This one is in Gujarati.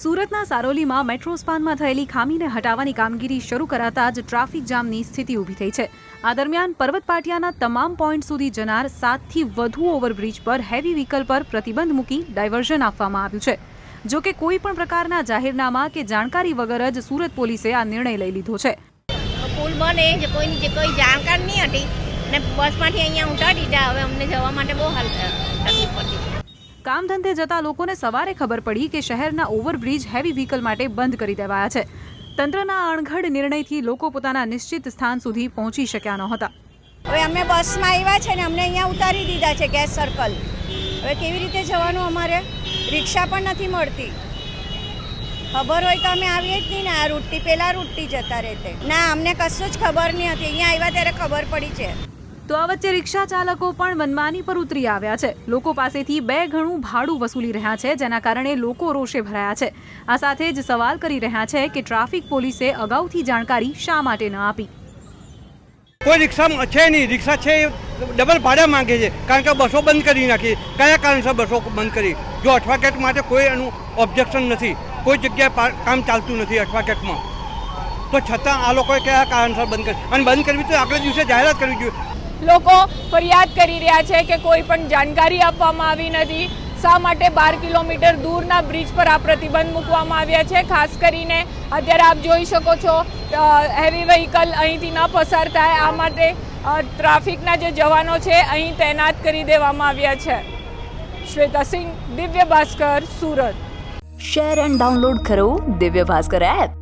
સુરતના સારોલીમાં મેટ્રો સ્પાનમાં થયેલી ખામીને હટાવવાની કામગીરી શરૂ કરાતા જ ટ્રાફિક જામની સ્થિતિ ઊભી થઈ છે. આ દરમિયાન પર્વત પાટિયાના તમામ પોઈન્ટ સુધી જનાર સાતથી વધુ ઓવરબ્રિજ પર હેવી વ્હીકલ પર પ્રતિબંધ મૂકી ડાયવર્ઝન આપવામાં આવ્યું છે. જો કે કોઈ પણ પ્રકારના જાહેરનામા કે જાણકારી વગર જ સુરત પોલીસે આ નિર્ણય લઈ લીધો છે. પુલ બને, જે કોઈની જે કોઈ જાણકાર નહીં હતી, ને બસમાંથી અહીંયા ઉતારી દીધા. હવે અમને જવા માટે બહુ હાલ તકલીફ પડતી. કામ ધંધે જતા લોકોને સવારે ખબર પડી કે શહેરના ઓવરબ્રિજ હેવી વ્હીકલ માટે બંધ કરી દેવાયા છે. તંત્રના અણઘડ નિર્ણયથી લોકો પોતાના નિશ્ચિત સ્થાન સુધી પહોંચી શક્યા નહોતા. હવે અમે બસમાં આવ્યા છે ને અમને અહીંયા ઉતારી દીધા છે ગેસ સર્કલ. હવે કેવી રીતે જવાનું અમારે? રિક્ષા પણ નથી મળતી. ખબર હોય તો અમે આવીએ જ નહીં ને, આ રૂટથી પહેલાં રૂટથી જતા રહેતે. ના, અમને કશું જ ખબર નહીં હતી. અહીંયા આવ્યા ત્યારે ખબર પડી છે. તો આ વચ્ચે રિક્ષા ચાલકો પણ મનમાની પર ઉતરી આવ્યા છે. લોકો પાસેથી બે ઘણું ભાડું વસૂલી રહ્યા છે, જેના કારણે લોકો રોષે ભરાયા છે. આ સાથે જ સવાલ કરી રહ્યા છે કે ટ્રાફિક પોલીસે અગાઉથી જાણકારી શા માટે ન આપી? કોઈ રિક્ષા છે નહીં. રિક્ષા છે, ડબલ ભાડા માંગે છે. કારણ કે બસો બંધ કરી નાખી. કયા કારણસર બસો બંધ કરી? જો અઠવાકેટ માટે કોઈ એનું ઓબ્જેક્શન નથી. કોઈ જગ્યાએ કામ ચાલતું નથી અઠવાગેટમાં તો છતાં આ લોકોએ કયા કારણસર બંધ કરી? અને બંધ કરવી તો આગલા દિવસે જાહેરાત કરવી જોઈએ. લોકો ફરિયાદ કરી રહ્યા છે કે કોઈ પણ જાણકારી આપવામાં આવી નથી. શા માટે બાર કિલોમીટર દૂરના બ્રિજ પર આ પ્રતિબંધ મૂકવામાં આવ્યા છે? ખાસ કરીને અત્યારે આપ જોઈ શકો છો હેવી વ્હીકલ અહીંથી ન પસાર થાય. આ માટે ટ્રાફિકના જે જવાનો છે, અહીં તૈનાત કરી દેવામાં આવ્યા છે. Shweta Singh, Divya Bhaskar, Surat. Share and download કરો દિવ્ય ભાસ્કર એપ